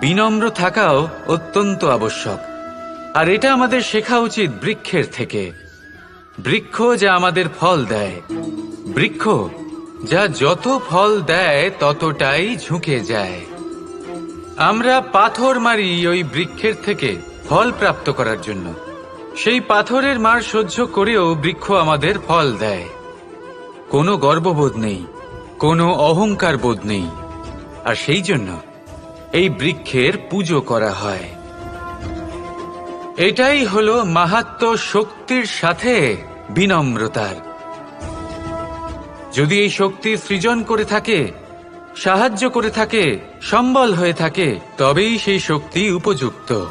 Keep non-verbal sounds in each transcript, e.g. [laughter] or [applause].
বিনম্র থাকাও অত্যন্ত আবশ্যক। আর এটা আমাদের শেখা উচিত বৃক্ষের থেকে। বৃক্ষ যা আমাদের ফল দেয়। বৃক্ষ যা যত ফল দেয়, ততটাই ঝুঁকে যায়। আমরা পাথর মারি ওই বৃক্ষের থেকে ফল প্রাপ্ত করার জন্য। সেই পাথরের মার সহ্য করেও বৃক্ষ আমাদের ফল দেয়। কোনো গর্ববোধ নেই, কোনো অহংকার বোধ নেই। আর সেই জন্য এই বৃক্ষের পুজো করা হয়। এটাই হলো মাহাত্ম শক্তির সাথে বিনম্রতার। যদি এই শক্তি সৃজন করে থাকে, সাহায্য করে থাকে, সম্বল হয়ে থাকে, তবেই সেই শক্তি উপযুক্ত।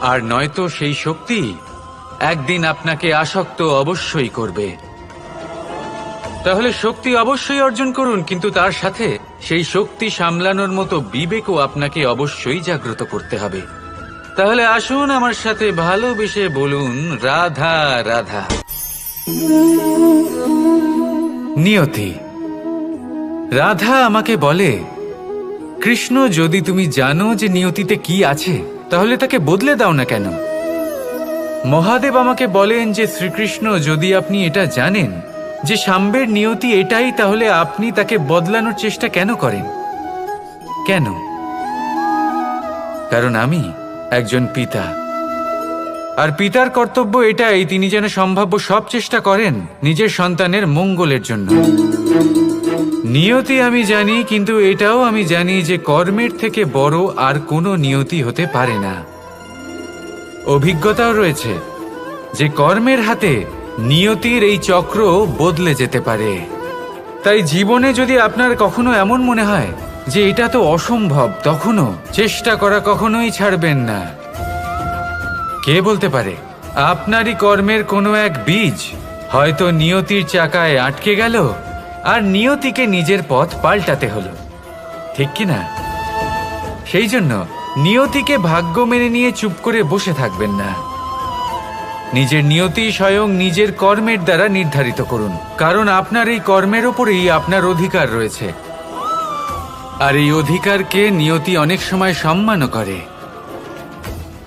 আর নয়তো সেই শক্তি একদিন আপনাকে আসক্ত অবশ্যই করবে। তাহলে শক্তি অবশ্যই অর্জন করুন, কিন্তু তার সাথে সেই শক্তি সামলানোর মতো বিবেকও আপনাকে অবশ্যই জাগ্রত করতে হবে। তাহলে আসুন আমার সাথে ভালোবেসে বলুন, রাধা রাধা। নিয়তি। রাধা আমাকে বলে, কৃষ্ণ, যদি তুমি জানো যে নিয়তিতে কি আছে, তাহলে তাকে বদলে দাও না কেন? মহাদেব আমাকে বলেন যে, শ্রীকৃষ্ণ, যদি আপনি এটা জানেন যে সাম্বের নিয়তি এটাই, তাহলে আপনি তাকে বদলানোর চেষ্টা কেন করেন? কেন? কারণ আমি একজন পিতা। আর পিতার কর্তব্য এটাই, তিনি যেন সম্ভাব্য সব চেষ্টা করেন নিজের সন্তানের মঙ্গলের জন্য। নিয়তি আমি জানি, কিন্তু এটাও আমি জানি যে কর্মের থেকে বড় আর কোনো নিয়তি হতে পারে না। অভিজ্ঞতাও রয়েছে যে কর্মের হাতে নিয়তির এই চক্র বদলে যেতে পারে। তাই জীবনে যদি আপনার কখনো এমন মনে হয় যে এটা তো অসম্ভব, তখনও চেষ্টা করা কখনোই ছাড়বেন না। কে বলতে পারে, আপনারই কর্মের কোনো এক বীজ হয়তো নিয়তির চাকায় আটকে গেল আর নিয়তিকে নিজের পথ পাল্টাতে হলো। ঠিক কি না? সেই জন্য নিয়তিকে ভাগ্য মেনে নিয়ে চুপ করে বসে থাকবেন না। নিজের নিয়তি স্বয়ং নিজের কর্মের দ্বারা নির্ধারিত করুন। কারণ আপনার এই কর্মের ওপরেই আপনার অধিকার রয়েছে। আর এই অধিকারকে নিয়তি অনেক সময় সম্মানও করে।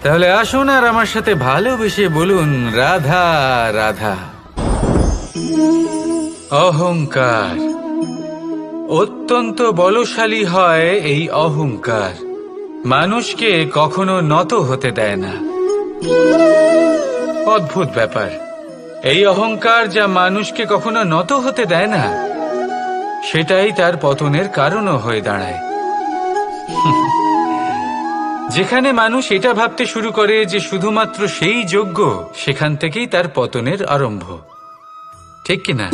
তাহলে আসুন আর আমার সাথে ভালোবেসে বলুন, রাধা রাধা। অহংকার। অত্যন্ত বলশালী হয় এই অহংকার। মানুষকে কখনো নত হতে দেয় না। অদ্ভুত ব্যাপার। এই অহংকার যা মানুষকে কখনো নত হতে দেয় না, সেটাই তার পতনের কারণও হয়ে দাঁড়ায়। [laughs] যেখানে মানুষ এটা ভাবতে শুরু করে যে শুধুমাত্র সেই যোগ্য, সেখান থেকেই তার পতনের আরম্ভ। ঠিক কিনা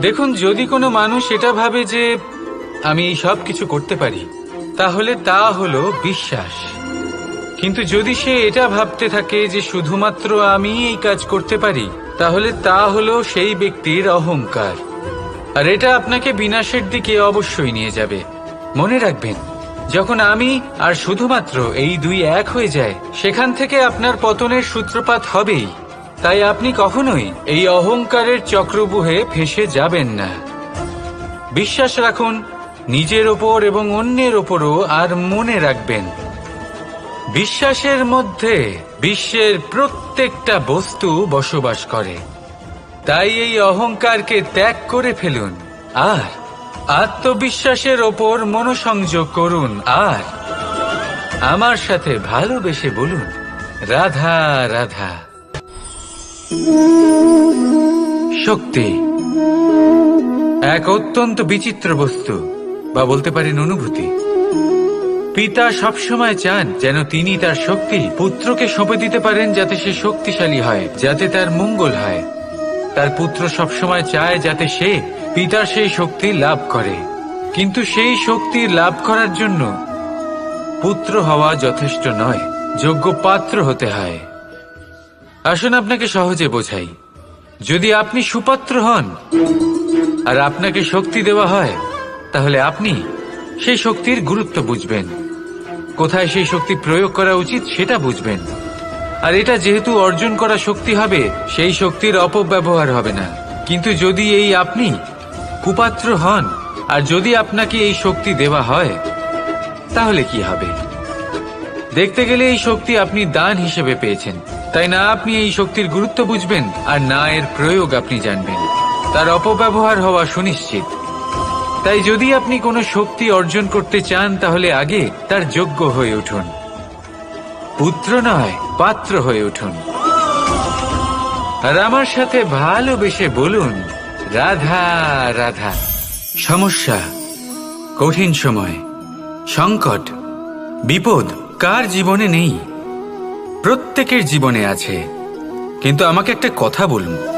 দেখুন, যদি কোনো মানুষ এটা ভাবে যে আমি সব কিছু করতে পারি, তাহলে তা হলো বিশ্বাস। কিন্তু যদি সে এটা ভাবতে থাকে যে শুধুমাত্র আমি এই কাজ করতে পারি, তাহলে তা হলো সেই ব্যক্তির অহংকার। আর এটা আপনাকে বিনাশের দিকে অবশ্যই নিয়ে যাবে। মনে রাখবেন, যখন আমি আর শুধুমাত্র এই দুই এক হয়ে যায়, সেখান থেকে আপনার পতনের সূত্রপাত হবেই। তাই আপনি কখনোই এই অহংকারের চক্রবুহে ফেসে যাবেন না। বিশ্বাস রাখুন, নিজের ওপর এবং অন্যের ওপরও আর মনে রাখবেন। বিশ্বাসের মধ্যে বিশ্বের প্রত্যেকটা বস্তু বসবাস করে। তাই এই অহংকারকে ত্যাগ করে ফেলুন। আর আত্মবিশ্বাসের ওপর মনোসংযোগ করুন। আর আমার সাথে ভালোবেসে বলুন, রাধা রাধা। শক্তি এক অত্যন্ত বিচিত্র বস্তু, বা বলতে পারেন অনুভূতি। পিতা সবসময় চান যেন তিনি তার শক্তি পুত্রকে সঁপে দিতে পারেন যাতে সে শক্তিশালী হয়, যাতে তার মঙ্গল হয়। তার পুত্র সবসময় চায় যাতে সে পিতার সেই শক্তি লাভ করে। কিন্তু সেই শক্তি লাভ করার জন্য পুত্র হওয়া যথেষ্ট নয়, যোগ্য পাত্র হতে হয়। আসুন আপনাকে সহজে বোঝাই। যদি আপনি সুপাত্র হন আর আপনাকে শক্তি দেওয়া হয়, তাহলে আপনি সেই শক্তির গুরুত্ব বুঝবেন। কোথায় সেই শক্তি প্রয়োগ করা উচিত সেটা বুঝবেন। আর এটা যেহেতু অর্জন করা শক্তি হবে, সেই শক্তির অপব্যবহার হবে না। কিন্তু যদি এই আপনি কুপাত্র হন, আর যদি আপনাকে এই শক্তি দেওয়া হয়, তাহলে কি হবে? দেখতে গেলে এই শক্তি আপনি দান হিসেবে পেয়েছেন। তাই না আপনি এই শক্তির গুরুত্ব বুঝবেন, আর না এর প্রয়োগ আপনি জানবেন। তার অপব্যবহার হওয়া সুনিশ্চিত। তাই যদি আপনি কোনো শক্তি অর্জন করতে চান, তাহলে আগে তার যোগ্য হয়ে উঠুন। পুত্র নয়, পাত্র হয়ে উঠুন। আর আমার সাথে ভালোবেসে বলুন, রাধা রাধা। সমস্যা, কঠিন সময়, সংকট, বিপদ কার জীবনে নেই? প্রত্যেকের জীবনে আছে। কিন্তু আমাকে একটা কথা বলুন।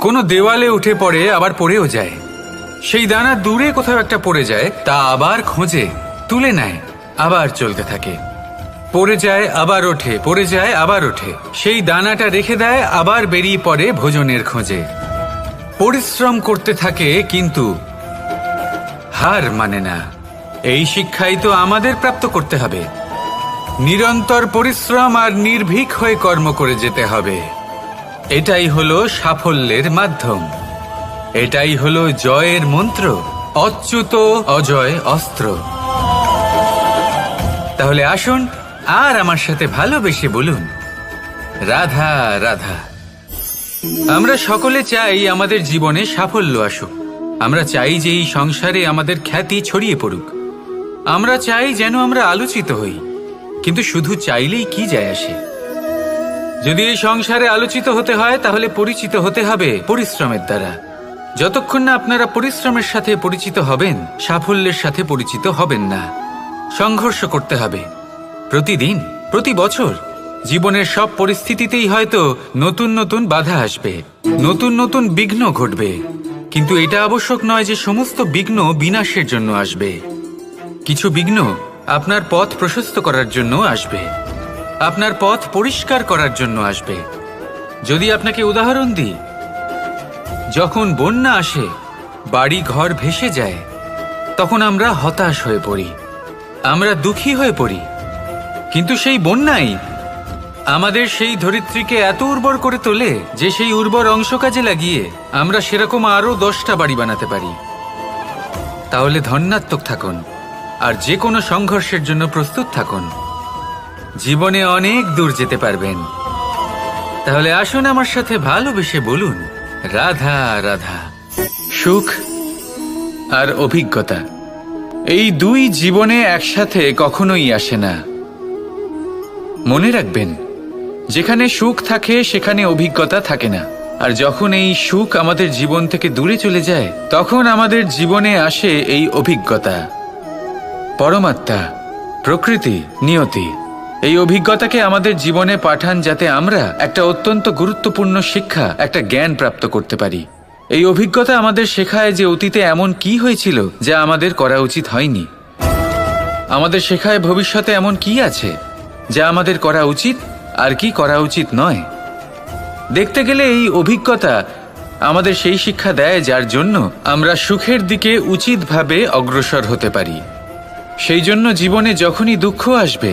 কোনো দেওয়ালে উঠে পড়ে, আবার পড়েও যায়। সেই দানা দূরে কোথাও একটা পড়ে যায়, তা আবার খোঁজে, তুলে নেয়, আবার চলতে থাকে। পড়ে যায়, আবার ওঠে, পড়ে যায়, আবার ওঠে। সেই দানাটা রেখে দেয়, আবার বেরিয়ে পড়ে ভোজনের খোঁজে। পরিশ্রম করতে থাকে, কিন্তু হার মানে না। এই শিক্ষাই তো আমাদের প্রাপ্ত করতে হবে। নিরন্তর পরিশ্রম আর নির্ভীক হয়ে কর্ম করে যেতে হবে। এটাই হলো সাফল্যের মাধ্যম। এটাই হলো জয়ের মন্ত্র, অচ্যুত অজয় অস্ত্র। তাহলে আসুন আর আমার সাথে ভালোবেসে বলুন, রাধা রাধা। আমরা সকলে চাই আমাদের জীবনে সাফল্য আসুক। আমরা চাই যে এই সংসারে আমাদের খ্যাতি ছড়িয়ে পড়ুক। আমরা চাই যেন আমরা আলোচিত হই, কিন্তু শুধু চাইলেই কি যায় আসে? যদি এই সংসারে আলোচিত হতে হয়, তাহলে পরিচিত হতে হবে পরিশ্রমের দ্বারা। যতক্ষণ না আপনারা পরিশ্রমের সাথে পরিচিত হবেন, সাফল্যের সাথে পরিচিত হবেন না। সংঘর্ষ করতে হবে। প্রতিদিন, প্রতি বছর, জীবনের সব পরিস্থিতিতেই হয়তো নতুন নতুন বাধা আসবে, নতুন নতুন বিঘ্ন ঘটবে। কিন্তু এটা আবশ্যক নয় যে সমস্ত বিঘ্ন বিনাশের জন্য আসবে। কিছু বিঘ্ন আপনার পথ প্রশস্ত করার জন্য আসবে। আপনার পথ পরিষ্কার করার জন্য আসবে। যদি আপনাকে উদাহরণ দিই, যখন বন্যা আসে, বাড়ি ঘর ভেসে যায়, তখন আমরা হতাশ হয়ে পড়ি। আমরা দুঃখী হয়ে পড়ি। কিন্তু সেই বন্যাই আমাদের সেই ধরিত্রীকে এত উর্বর করে তোলে যে সেই উর্বর অংশ কাজে লাগিয়ে আমরা সেরকম আরও দশটা বাড়ি বানাতে পারি। তাহলে ধন্যাত্মক থাকুন, আর যে কোনো সংঘর্ষের জন্য প্রস্তুত থাকুন। জীবনে অনেক দূর যেতে পারবেন। তাহলে আসুন আমার সাথে ভালোবেসে বলুন, রাধা রাধা। সুখ আর অভিজ্ঞতা, এই দুই জীবনে একসাথে কখনোই আসে না। মনে রাখবেন, যেখানে সুখ থাকে, সেখানে অভিজ্ঞতা থাকে না। আর যখন এই সুখ আমাদের জীবন থেকে দূরে চলে যায়, তখন আমাদের জীবনে আসে এই অভিজ্ঞতা। পরমাত্মা, প্রকৃতি, নিয়তি। এই অভিজ্ঞতাকে আমাদের জীবনে পাঠান যাতে আমরা একটা অত্যন্ত গুরুত্বপূর্ণ শিক্ষা, একটা জ্ঞান প্রাপ্ত করতে পারি। এই অভিজ্ঞতা আমাদের শেখায় যে অতীতে এমন কি হয়েছিল যা আমাদের করা উচিত হয়নি। আমাদের শেখায় ভবিষ্যতে এমন কি আছে যা আমাদের করা উচিত আর কি করা উচিত নয়। দেখতে গেলে এই অভিজ্ঞতা আমাদের সেই শিক্ষা দেয় যার জন্য আমরা সুখের দিকে উচিতভাবে অগ্রসর হতে পারি। সেই জন্য জীবনে যখনই দুঃখ আসবে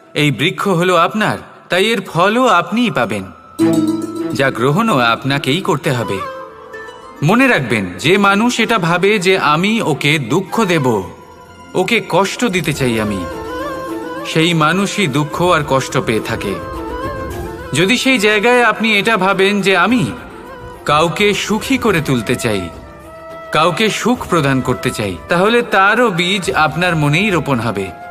এই বৃক্ষ হলো আপনার, তাই এর ফলও আপনিই পাবেন। যা গ্রহণও আপনাকেই করতে হবে। মনে রাখবেন, যে মানুষ এটা ভাবে যে আমি ওকে দুঃখ দেব, ওকে কষ্ট দিতে চাই আমি। সেই মানুষই দুঃখ আর কষ্ট পেয়ে থাকে। যদি সেই জায়গায় আপনি এটা ভাবেন যে আমি কাউকে সুখী করে তুলতে চাই, কাউকে সুখ প্রদান করতে চাই, তাহলে তারও বীজ আপনার মনেই রোপণ হবে।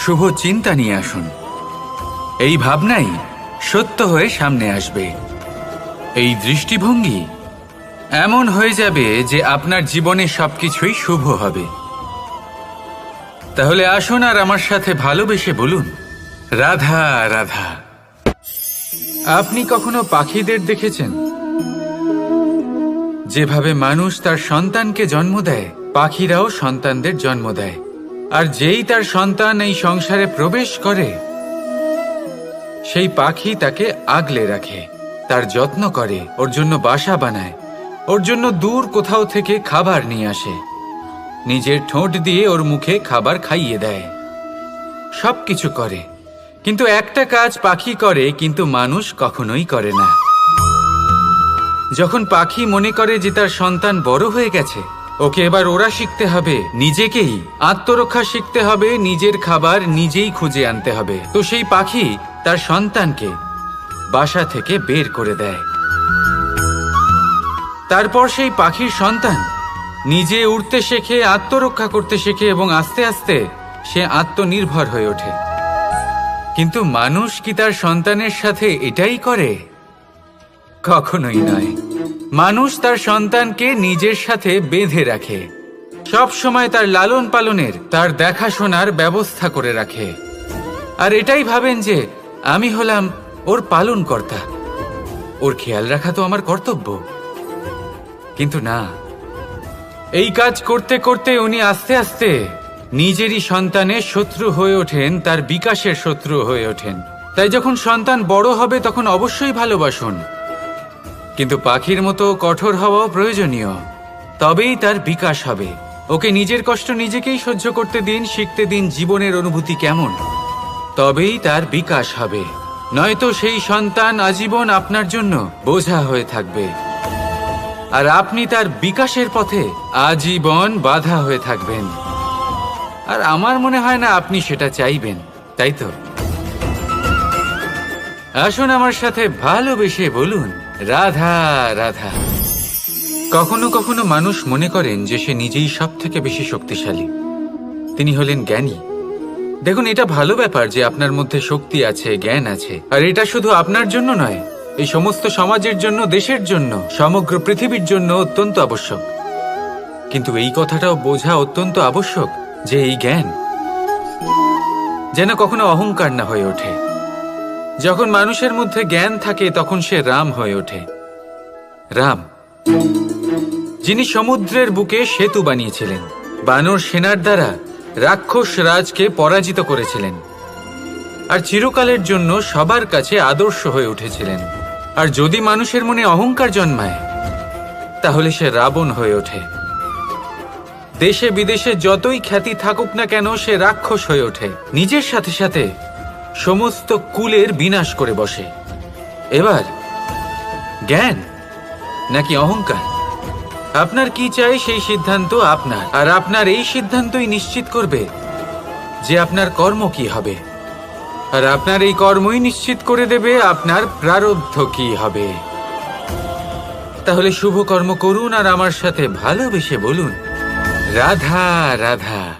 শুভ চিন্তা নিয়ে আসুন। এই ভাবনাই সত্য হয়ে সামনে আসবে। এই দৃষ্টিভঙ্গি এমন হয়ে যাবে যে আপনার জীবনে সবকিছুই শুভ হবে। তাহলে আসুন আর আমার সাথে ভালোবেসে বলুন, রাধা রাধা। আপনি কখনো পাখিদের দেখেছেন? যেভাবে মানুষ তার সন্তানকে জন্ম দেয়, পাখিরাও সন্তানদের জন্ম দেয়। আর যেই তার সন্তান এই সংসারে প্রবেশ করে, সেই পাখি তাকে আগলে রাখে, তার যত্ন করে, ওর জন্য বাসা বানায়, ওর জন্য দূর কোথাও থেকে খাবার নিয়ে আসে। নিজের ঠোঁট দিয়ে ওর মুখে খাবার খাইয়ে দেয়। সব কিছু করে, কিন্তু একটা কাজ পাখি করে, কিন্তু মানুষ কখনোই করে না। যখন পাখি মনে করে যে তার সন্তান বড় হয়ে গেছে ওকে এবার ওরা শিখতে হবে নিজেকেই। আত্মরক্ষা শিখতে হবে, নিজের খাবার নিজেই খুঁজে আনতে হবে। তো সেই পাখি তার সন্তানকে বাসা থেকে বের করে দেয়। তারপর সেই পাখির সন্তান নিজে উড়তে শেখে, আত্মরক্ষা করতে শেখে এবং আস্তে আস্তে সে আত্মনির্ভর হয়ে ওঠে। কিন্তু মানুষ কি তার সন্তানের সাথে এটাই করে? কখনোই নয়। মানুষ তার সন্তানকে নিজের সাথে বেঁধে রাখে। সব সময় তার লালন পালনের, তার দেখাশোনার ব্যবস্থা করে রাখে। আর এটাই ভাবেন যে, আমি হলাম ওর পালন কর্তা ওর খেয়াল রাখা তো আমার কর্তব্য। কিন্তু না। এই কাজ করতে করতে উনি আস্তে আস্তে নিজেরই সন্তানের শত্রু হয়ে ওঠেন, তার বিকাশের শত্রু হয়ে ওঠেন। তাই যখন সন্তান বড় হবে, তখন অবশ্যই ভালোবাসুন। কিন্তু পাখির মতো কঠোর হওয়াও প্রয়োজনীয়। তবেই তার বিকাশ হবে। ওকে নিজের কষ্ট নিজেকেই সহ্য করতে দিন, শিখতে দিন জীবনের অনুভূতি কেমন? তবেই তার বিকাশ হবে। নয়তো সেই সন্তান আজীবন আপনার জন্য বোঝা হয়ে থাকবে। আর আপনি তার বিকাশের পথে আজীবন বাধা হয়ে থাকবেন। আর আমার মনে হয় না আপনি সেটা চাইবেন, তাই তো? আসুন আমার সাথে ভালোবেসে বলুন। রাধা রাধা। কখনো কখনো মানুষ মনে করেন যে সে নিজেই সব থেকে বেশি শক্তিশালী। তিনি হলেন জ্ঞানী। দেখুন, এটা ভালো ব্যাপার যে আপনার মধ্যে শক্তি আছে, জ্ঞান আছে। আর এটা শুধু আপনার জন্য নয়, এই সমস্ত সমাজের জন্য, দেশের জন্য, সমগ্র পৃথিবীর জন্য অত্যন্ত আবশ্যক। কিন্তু এই কথাটাও বোঝা অত্যন্ত আবশ্যক যে এই জ্ঞান যেন কখনো অহংকার না হয়ে ওঠে। যখন মানুষের মধ্যে জ্ঞান থাকে, তখন সে রাম হয়ে ওঠে। রাম, যিনি সমুদ্রের বুকে সেতু বানিয়েছিলেন, বানর সেনার দ্বারা রাক্ষস রাজকে পরাজিত করেছিলেন, আর চিরকালের জন্য সবার কাছে আদর্শ হয়ে উঠেছিলেন। আর যদি মানুষের মনে অহংকার জন্মায়, তাহলে সে রাবণ হয়ে ওঠে। দেশে বিদেশে যতই খ্যাতি থাকুক না কেন, সে রাক্ষস হয়ে ওঠে। নিজের সাথে সাথে সমস্ত কুলের বিনাশ করে বসে। এবার, জ্ঞান নাকি অহংকার? আপনার কি চাই সেই সিদ্ধান্ত? আপনার। আর আপনার এই সিদ্ধান্তই নিশ্চিত করবে যে আপনার কর্ম কি হবে। আর আপনার এই কর্মই নিশ্চিত করে দেবে আপনার প্রারব্ধ কি হবে। তাহলে শুভ কর্ম করুন আর আমার সাথে ভালোবেসে বলুন, রাধা রাধা।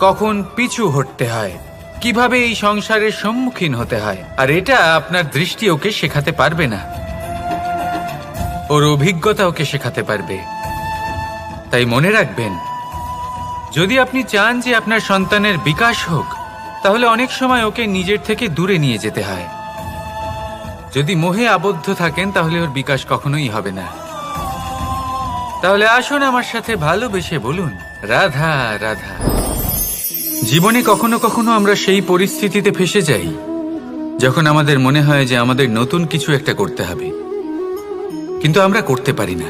কখন পিছু হটতে হয়? কীভাবে এই সংসারের সম্মুখীন হতে হয়? আর এটা আপনার দৃষ্টি ওকে শেখাতে পারবে না। ওর অভিজ্ঞতা ওকে শেখাতে পারবে। তাই মনে রাখবেন, যদি আপনি চান যে আপনার সন্তানের বিকাশ হোক, তাহলে অনেক সময় ওকে নিজের থেকে দূরে নিয়ে যেতে হয়। যদি মোহে আবদ্ধ থাকেন, তাহলে ওর বিকাশ কখনোই হবে না। তাহলে আসুন আমার সাথে ভালোবেসে বলুন, রাধা রাধা। জীবনে কখনো কখনো আমরা সেই পরিস্থিতিতে ফেসে যাই, যখন আমাদের মনে হয় যে আমাদের নতুন কিছু একটা করতে হবে। কিন্তু আমরা করতে পারি না।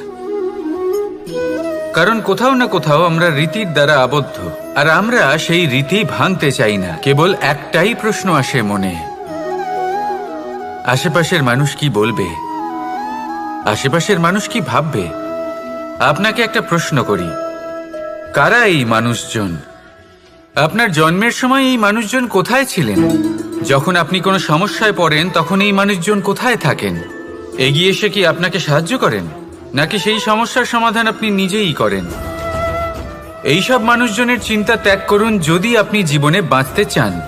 কারণ কোথাও না কোথাও আমরা রীতির দ্বারা আবদ্ধ, আর আমরা সেই রীতি ভাঙতে চাই না। কেবল একটাই প্রশ্ন আসে মনে, আশেপাশের মানুষ কি বলবে? আশেপাশের মানুষ কি ভাববে? আপনাকে একটা প্রশ্ন করি, কারা এই মানুষজন? আপনার জন্মের সময় এই মানুষজন কোথায় ছিলেন? যখন আপনি কোনো সমস্যায় পড়েন, তখন এই মানুষজন কোথায় থাকেন? এগিয়ে এসে কি আপনাকে সাহায্য করেন? নাকি সেই সমস্যার সমাধান আপনি নিজেই করেন? এইসব মানুষজনের চিন্তা ত্যাগ করুন যদি আপনি জীবনে বাঁচতে চান।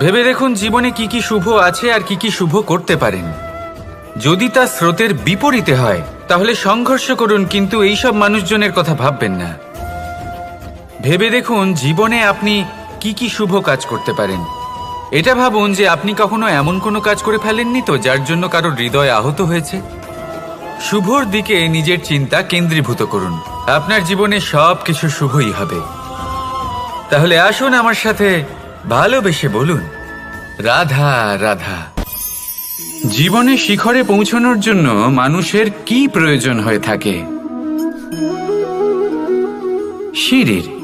ভেবে দেখুন জীবনে কি কি শুভ আছে আর কি কি শুভ করতে পারেন। যদি তা স্রোতের বিপরীতে হয়, তাহলে সংঘর্ষ করুন, কিন্তু এইসব মানুষজনের কথা ভাববেন না। ভেবে দেখুন জীবনে আপনি কি কি শুভ কাজ করতে পারেন। এটা ভাবুন যে আপনি কখনো এমন কোনো কাজ করে ফেলেননি তো যার জন্য কারও হৃদয় আহত হয়েছে। শুভর দিকে নিজের চিন্তা কেন্দ্রীভূত করুন। আপনার জীবনে সব কিছু শুভই হবে। তাহলে আসুন আমার সাথে ভালোবেসে বলুন, রাধা রাধা। জীবনে শিখরে পৌঁছানোর জন্য মানুষের কি প্রয়োজন হয়ে থাকে? সিঁড়ির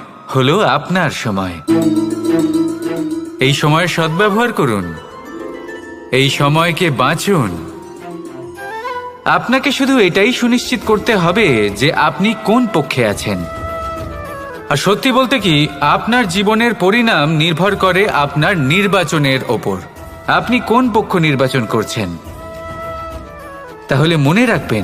হলো আপনার সময়। এই সময়ের সদ্ব্যবহার করুন। এই সময়কে বাঁচুন। আপনাকে শুধু এটাই সুনিশ্চিত করতে হবে যে আপনি কোন পক্ষে আছেন। আর সত্যি বলতে কি, আপনার জীবনের পরিণাম নির্ভর করে আপনার নির্বাচনের ওপর। আপনি কোন পক্ষ নির্বাচন করছেন? তাহলে মনে রাখবেন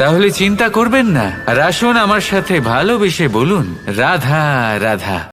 তাহলে চিন্তা করবেন না। আর আসুন আমার সাথে ভালোবেসে বলুন রাধা রাধা।